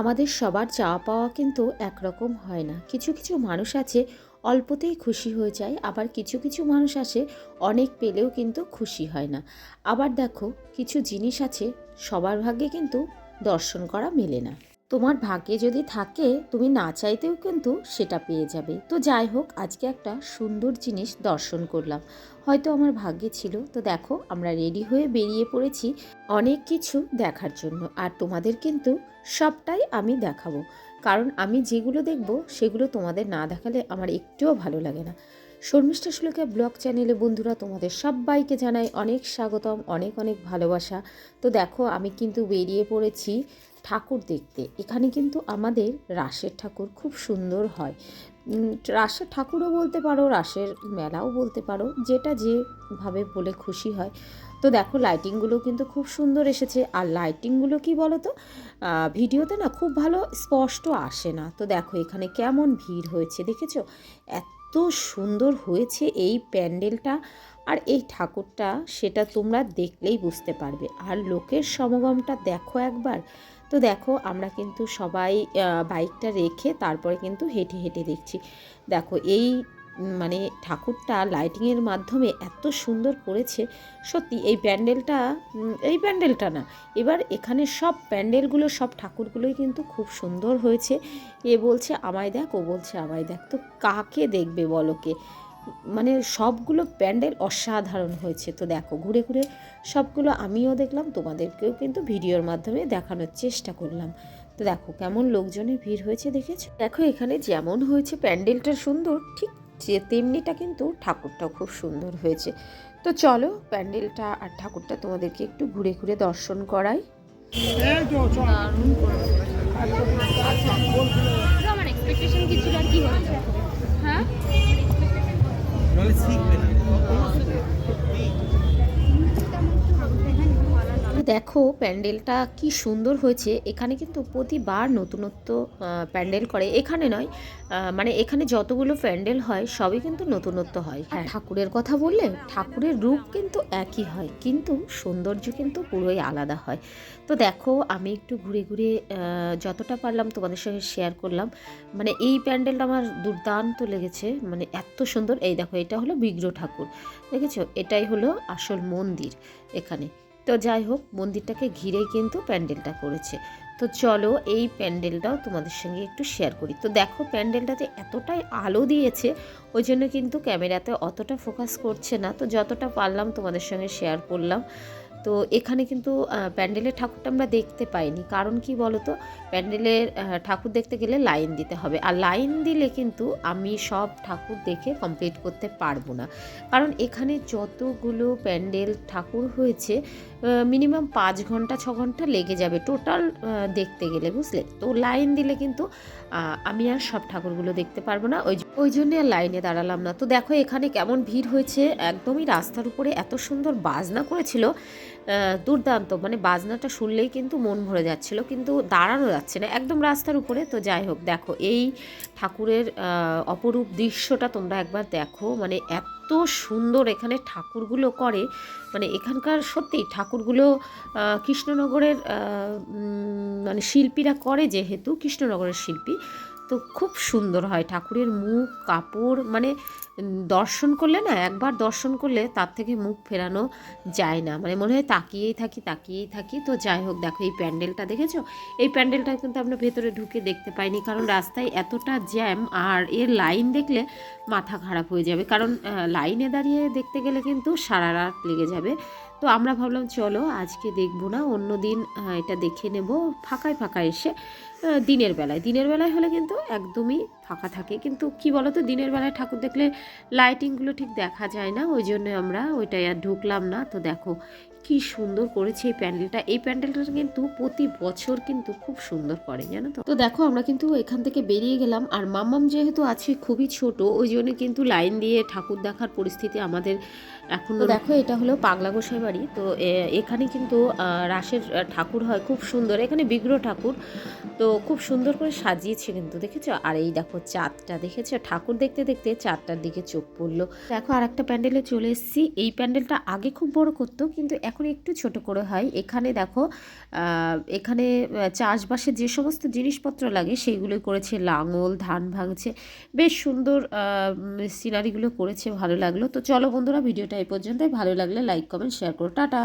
আমাদের সবার চাওয়া পাওয়া কিন্তু একরকম হয় না। কিছু কিছু মানুষ আছে, অল্পতেই খুশি হয়ে যায়, আবার কিছু কিছু মানুষ আসে অনেক পেলেও কিন্তু খুশি হয় না। আবার দেখো, কিছু জিনিস আছে, সবার ভাগ্যে কিন্তু দর্শন করা মেলে না। তোমার ভাগ্যে যদি থাকে, তুমি না চাইতেও কিন্তু সেটা পেয়ে যাবে। তো যাই হোক, আজকে একটা সুন্দর জিনিস দর্শন করলাম। হয়তো আমার ভাগ্যে ছিল। তো দেখো, আমরা রেডি হয়ে বেরিয়ে পড়েছি অনেক কিছু দেখার জন্য। আর তোমাদের কিন্তু সবটাই আমি দেখাবো। কারণ আমি যেগুলো দেখব, সেগুলো তোমাদের না দেখালে আমার একটুও ভালো লাগে না। শর্মিষ্ঠা শ্লোকে ব্লগ চ্যানেলে বন্ধুরা, তোমাদের সবাইকে জানাই অনেক স্বাগতম, অনেক অনেক ভালোবাসা। তো দেখো, আমি কিন্তু বেরিয়ে পড়েছি ঠাকুর দেখতে। এখানে কিন্তু আমাদের রাসের ঠাকুর খুব সুন্দর হয়। রাসের ঠাকুরও বলতে পারো, রাসের মেলাও বলতে পারো, যেটা যেভাবে বলে খুশি হয়। তো দেখো লাইটিংগুলো কিন্তু খুব সুন্দর এসেছে। আর লাইটিংগুলো কি বলো তো ভিডিওতে না খুব ভালো স্পষ্ট আসে না। তো দেখো, এখানে কেমন ভিড় হয়েছে, দেখেছ? এত সুন্দর হয়েছে এই প্যান্ডেলটা আর এই ঠাকুরটা সেটা তোমরা দেখলেই বুঝতে পারবে। আর লোকের সমাগমটা দেখো একবার। তো দেখো, আমরা কিন্তু সবাই বাইকটা রেখে তারপরে কিন্তু হেঁটে হেঁটে দেখছি। দেখো, এই মানে ঠাকুরটা লাইটিংয়ের মাধ্যমে এত সুন্দর করেছে। সত্যি, এই প্যান্ডেলটা এই প্যান্ডেলটা না, এবার এখানে সব প্যান্ডেলগুলো, সব ঠাকুরগুলোই কিন্তু খুব সুন্দর হয়েছে। এ বলছে, আমায় দেখ। ও বলছে, আমায় দেখ। তো কাকে দেখবে বলো কে? মানে সবগুলো প্যান্ডেল অসাধারণ হয়েছে। তো দেখো, ঘুরে ঘুরে সবগুলো আমিও দেখলাম, তোমাদেরকেও কিন্তু ভিডিওর মাধ্যমে দেখানোর চেষ্টা করলাম। তো দেখো, কেমন লোকজনের ভিড় হয়েছে, দেখেছ? দেখো, এখানে যেমন হয়েছে, প্যান্ডেলটা সুন্দর, ঠিক তেমনিটা কিন্তু ঠাকুরটাও খুব সুন্দর হয়েছে। তো চলো প্যান্ডেলটা আর ঠাকুরটা তোমাদেরকে একটু ঘুরে ঘুরে দর্শন করাই। আমার এক্সপেকটেশন কি ছিল আর কি হচ্ছে? হ্যাঁ? শিখবে না। দেখো প্যান্ডেলটা কি সুন্দর হয়েছে। এখানে কিন্তু প্রতিবার নতুনত্ব প্যান্ডেল করে। এখানে নয় মানে এখানে যতগুলো প্যান্ডেল হয় সবই কিন্তু নতুনত্ব হয়। হ্যাঁ। ঠাকুরের কথা বললে ঠাকুরের রূপ কিন্তু একই হয় কিন্তু সৌন্দর্য কিন্তু পুরোই আলাদা হয়। তো দেখো আমি একটু ঘুরে ঘুরে যতটা পারলাম তোমাদের সঙ্গে শেয়ার করলাম। মানে এই প্যান্ডেলটা আমার দুর্দান্ত লেগেছে মানে এত সুন্দর। এই দেখো এটা হলো বিগ্রহ ঠাকুর দেখেছ? এটাই হলো আসল মন্দির এখানে। তো যাই হোক, মন্দিরটাকে ঘিরেই কিন্তু প্যান্ডেলটা করেছে। তো চলো এই প্যান্ডেলটাও তোমাদের সঙ্গে একটু শেয়ার করি। তো দেখো প্যান্ডেলটাতে এতটাই আলো দিয়েছে, ওই জন্য কিন্তু ক্যামেরাতে অতটা ফোকাস করছে না। তো যতটা পারলাম তোমাদের সঙ্গে শেয়ার করলাম। তো এখানে কিন্তু প্যান্ডেলের ঠাকুরটা আমরা দেখতে পাইনি। কারণ কি বলতো? প্যান্ডেলের ঠাকুর দেখতে গেলে লাইন দিতে হবে। আর লাইন দিলে কিন্তু আমি সব ঠাকুর দেখে কমপ্লিট করতে পারব না। কারণ এখানে যতগুলো প্যান্ডেল ঠাকুর হয়েছে মিনিমাম পাঁচ ঘণ্টা, ছ ঘণ্টা লেগে যাবে টোটাল দেখতে গেলে, বুঝলে? তো লাইন দিলে কিন্তু আমি আর সব ঠাকুরগুলো দেখতে পারব না। ওই ওই জন্যে আর লাইনে দাঁড়ালাম না। তো দেখো এখানে কেমন ভিড় হয়েছে। একদমই রাস্তার উপরে এত সুন্দর বাজনা করেছিল দুর্দান্ত। মানে বাজনাটা শুনলেই কিন্তু মন ভরে যাচ্ছিল, কিন্তু দাঁড়ানো যাচ্ছে না। একদম রাস্তার উপরে, তো যাই হোক, দেখো, এই ঠাকুরের অপরূপ দৃশ্যটা তোমরা একবার দেখো। মানে এত সুন্দর এখানে ঠাকুরগুলো করে। মানে এখানকার সত্যি ঠাকুরগুলো কৃষ্ণনগরের মানে শিল্পীরা করে যেহেতু, কৃষ্ণনগরের শিল্পী। তো খুব সুন্দর হয় ঠাকুরের মুখ, কাপড় মানে দর্শন করলে না, একবার দর্শন করলে তার থেকে মুখ ফেরানো যায় না। মানে মনে হয় তাকিয়েই থাকি তাকিয়েই থাকি। তো যাই হোক, দেখো এই প্যান্ডেলটা দেখেছ? এই প্যান্ডেলটা কিন্তু আমরা ভেতরে ঢুকে দেখতে পাইনি, কারণ রাস্তায় এতটা জ্যাম আর এর লাইন দেখলে মাথা খারাপ হয়ে যাবে। কারণ লাইনে দাঁড়িয়ে দেখতে গেলে কিন্তু সারা রাত লেগে যাবে। তো আমরা ভাবলাম, চলো আজকে দেখব না, অন্য দিন এটা দেখে নেব ফাঁকায় ফাঁকা এসে। দিনের বেলায় দিনের বেলায় হলে কিন্তু একদমই ফাঁকা থাকে। কিন্তু কি বলো তো দিনের বেলায় ঠাকুর দেখলে লাইটিংগুলো ঠিক দেখা যায় না ওই জন্য আমরা ওইটাই আর ঢুকলাম না। তো দেখো কি সুন্দর করেছে এই প্যান্ডেলটা। এই প্যান্ডেলটা কিন্তু প্রতি বছর কিন্তু খুব সুন্দর করে, জানো তো? তো দেখো, আমরা কিন্তু এখান থেকে বেরিয়ে গেলাম। আর মাম্মাম যেহেতু আছে খুবই ছোট, ওই জন্য কিন্তু লাইন দিয়ে ঠাকুর দেখার পরিস্থিতি আমাদের এখন দেখো, এটা হলো পাগলা গোসাই বাড়ি। তো এখানে কিন্তু রাসের ঠাকুর হয়, খুব সুন্দর। এখানে বিগ্রহ ঠাকুর। তো খুব সুন্দর করে সাজিয়েছে কিন্তু, দেখেছ? আর এই দেখো, চাঁদটা, দেখেছ? ঠাকুর দেখতে দেখতে চাঁদটার দিকে চোখ পড়ল। দেখো আর একটা প্যান্ডেলে চলে এসেছি। এই প্যান্ডেলটা আগে খুব বড় করতো, কিন্তু এখন একটু ছোট করে হয়। এখানে দেখো এখানে চাষবাসে যে সমস্ত জিনিসপত্র লাগে সেইগুলো করেছে লাঙল, ধান ভাঙছে। বেশ সুন্দর সিনারিগুলো করেছে, ভালো লাগল। তো চলো বন্ধুরা, ভিডিওটা এই পর্যন্তই। ভালো লাগলে লাইক, কমেন্ট, শেয়ার করো। টাটা!